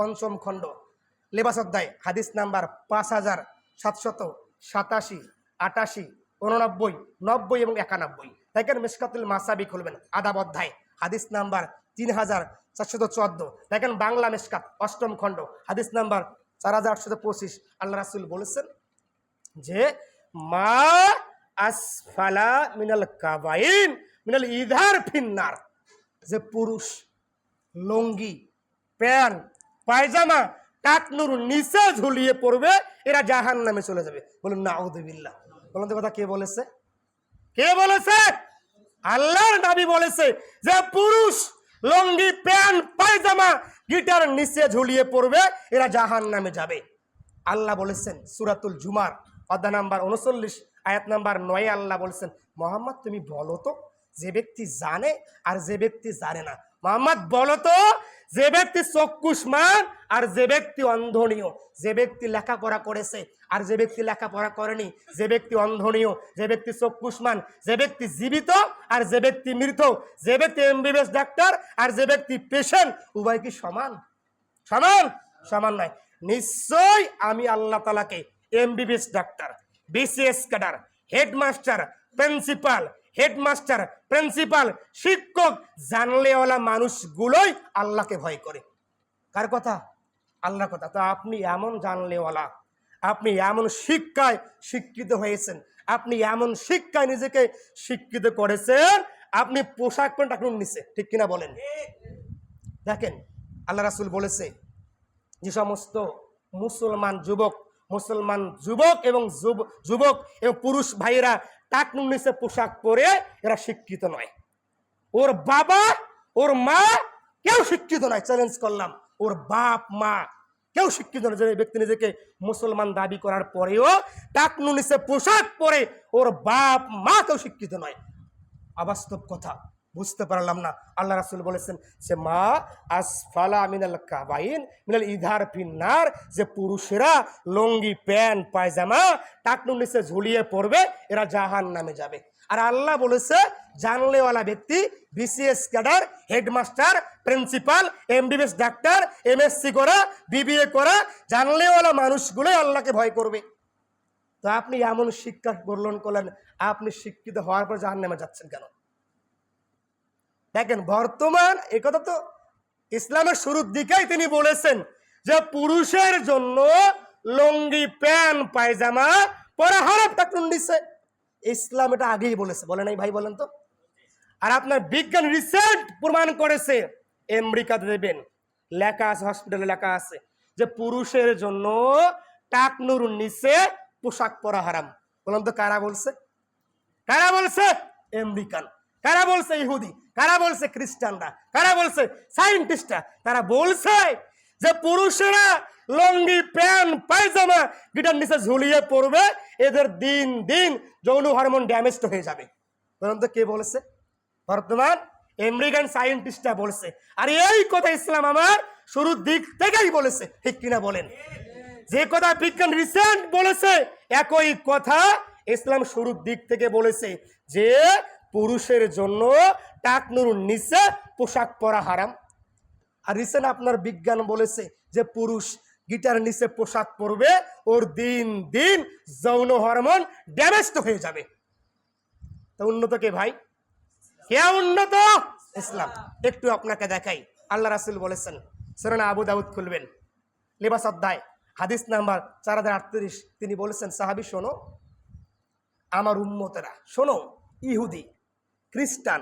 পঞ্চম খণ্ড। লেবাস অধ্যায়, হাদিস নাম্বার পাঁচ হাজার সাতশত সাতাশি, আটাশি, উননব্বই, নব্বই এবং একানব্বই। দেখেন মেসকাতুল মাসাবি খুলবেন, আদাব অধ্যায়, হাদিস নাম্বার তিন হাজার চারশত চোদ্দ দেখেন বাংলা মেসকাত, অষ্টম খণ্ড, হাদিস নাম্বার চার হাজার আটশত পঁচিশ। আল্লাহ রাসুল বলেছেন যে, মা আসফালা মিনাল কাবাইন, মিনাল ইধার ফিন্নার। যে পুরুষ, লঙ্গি, প্যান্ট পায়জামা টাকনুর নিচে ঝুলিয়ে পড়বে, এরা জাহান নামে চলে যাবে। বলুন না আউদুবিল্লাহ বলুন তো কথা, কে বলেছে? কে বলেছে? আল্লাহর নবী বলেছে যে পুরুষ লঙ্গি, প্যান্ট, পায়জামা গিটার নিচে ঝুলিয়ে পড়বে, এরা জাহান নামে যাবে। আল্লাহ বলেছেন সুরাতুল জুমার অধ্যা নাম্বার উনচল্লিশ, আয়াত নাম্বার নয়, আল্লাহ বলেছেন, মোহাম্মদ, তুমি বলো তো, যে ব্যক্তি জানে আর যে ব্যক্তি জানে না। মোহাম্মদ, বলো তো যে ব্যক্তি চক্ষুষ্মান আর যে ব্যক্তি অন্ধনীয় যে ব্যক্তি লেখাপড়া করেছে আর যে ব্যক্তি লেখাপড়া করেনি যে ব্যক্তি অন্ধনীয় যে ব্যক্তি চক্ষুষ্মান যে ব্যক্তি জীবিত আর যে ব্যক্তি মৃত যে ব্যক্তি এমবিবিএস ডাক্তার আর যে ব্যক্তি পেশেন্ট উভয় কি সমান সমান সমান নয় নিশ্চয় আমি আল্লাহ তালাকে MBBS doctor BCS cadre headmaster principal headmaster, principal, শিক্ষক, জানলেওয়ালা মানুষগুলোই আল্লাহকে ভয় করে। কার কথা? আল্লাহর কথা। তো আপনি এমন জানলেওয়ালা, আপনি এমন শিক্ষায় শিক্ষিত হয়েছেন, আপনি এমন শিক্ষায় নিজেকে শিক্ষিত করেছেন, আপনি পোশাক প্যান্ট এখন নিচে ঠিক কিনা বলেন? দেখেন, আল্লাহ রাসুল বলেছে, যে সমস্ত মুসলমান যুবক মুসলমান যুবক এবং যুব- যুবক এবং পুরুষ ভাইয়েরা টাকনুর নিচে পোশাক পরে এরা শিক্ষিত নয়। ওর বাবা, ওর মা কেউ শিক্ষিত নয় চ্যালেঞ্জ করলাম। ওর বাপ, মা কেউ শিক্ষিত নয়। যে ব্যক্তি নিজেকে মুসলমান দাবি করার পরেও টাকনু নিচে পোশাক পরে ওর বাপ, মা কেউ শিক্ষিত নয়। অবাস্তব কথা। বুঝতে পারলাম না। আল্লাহ রাসুল বলেছেন যে মা আসফালা মিনাল কাবাইন, মিনাল ইধার ফিন্নার, যে পুরুষেরা লঙ্গি, প্যান্ট, পায়জামা টাকনুর নিচে ঝুলিয়ে পড়বে, এরা জাহান নামে যাবে। আর আল্লাহ বলেছে, জানলেওয়ালা ব্যক্তি, BCS cadre, headmaster, principal, MBBS doctor, MSc করা, বিবিএ করা, জানলেওয়ালা মানুষগুলোই আল্লাহকে ভয় করবে। তো আপনি এমন শিক্ষা গ্রহণ করলেন, আপনি শিক্ষিত হওয়ার পর জাহান নামে যাচ্ছেন কেন? দেখেন, বর্তমান একথা তো ইসলামের শুরুর দিকেই তিনি বলেছেন যে পুরুষের জন্য লঙ্গি, প্যান্ট, পায়জামা পরা হারাপ টাকুন দিছে? ইসলাম এটা আগেই বলেছে। বলে নাই ভাই বলেন তো? আর আপনার বিজ্ঞান রিসার্চ প্রমাণ করেছে আমেরিকাতে দেবেন। লেখা আছে, হসপিটালে লেখা আছে যে পুরুষের জন্য টাকনুর নিচে পোশাক পরা হারাম। বলেন তো কারা বলছে? কারা বলছে? আমেরিকান। কারা বলছে ইহুদি? কারা বলছে খ্রিস্টানরা? কারা বলছে সায়েন্টিস্টরা? তারা বলছে যে পুরুষেরা লঙ্গি, প্যান্ট, পায়জামা, গিটার নিচে ঝুলিয়ে পড়বে এদের দিন দিন যৌন হরমোন ড্যামেজ হয়ে যাবে। বলুন তো কে বলেছে? বর্তমান আমেরিকান সায়েন্টিস্টরা বলছে। আর এই কথা ইসলাম আমার শুরুর দিক থেকেই বলেছে। ঠিক কিনা বলেন? যে কথা বিজ্ঞান রিসেন্ট বলেছে, একই কথা ইসলাম শুরুর দিক থেকে বলেছে যে পুরুষের জন্য টাকনুর নিচে পোশাক পরা হারাম। আর রিসেন্ট আপনার বিজ্ঞান বলেছে যে পুরুষ গিটার নিচে পোশাক পরবে, ওর দিন দিন যৌন হরমোন ড্যামেজ হয়ে যাবে। তো উন্নত কে ভাই? কে উন্নত? ইসলাম। একটু আপনাকে দেখাই। আল্লাহ রাসুল বলেছেন সেরনা আবু দাউদ খুলবেন। লেবাস অধ্যায়, হাদিস নাম্বার চার হাজার আটত্রিশ। তিনি বলেছেন, সাহাবি, শোনো, আমার উম্মতেরা, শোনো, ইহুদি খ্রিস্টান।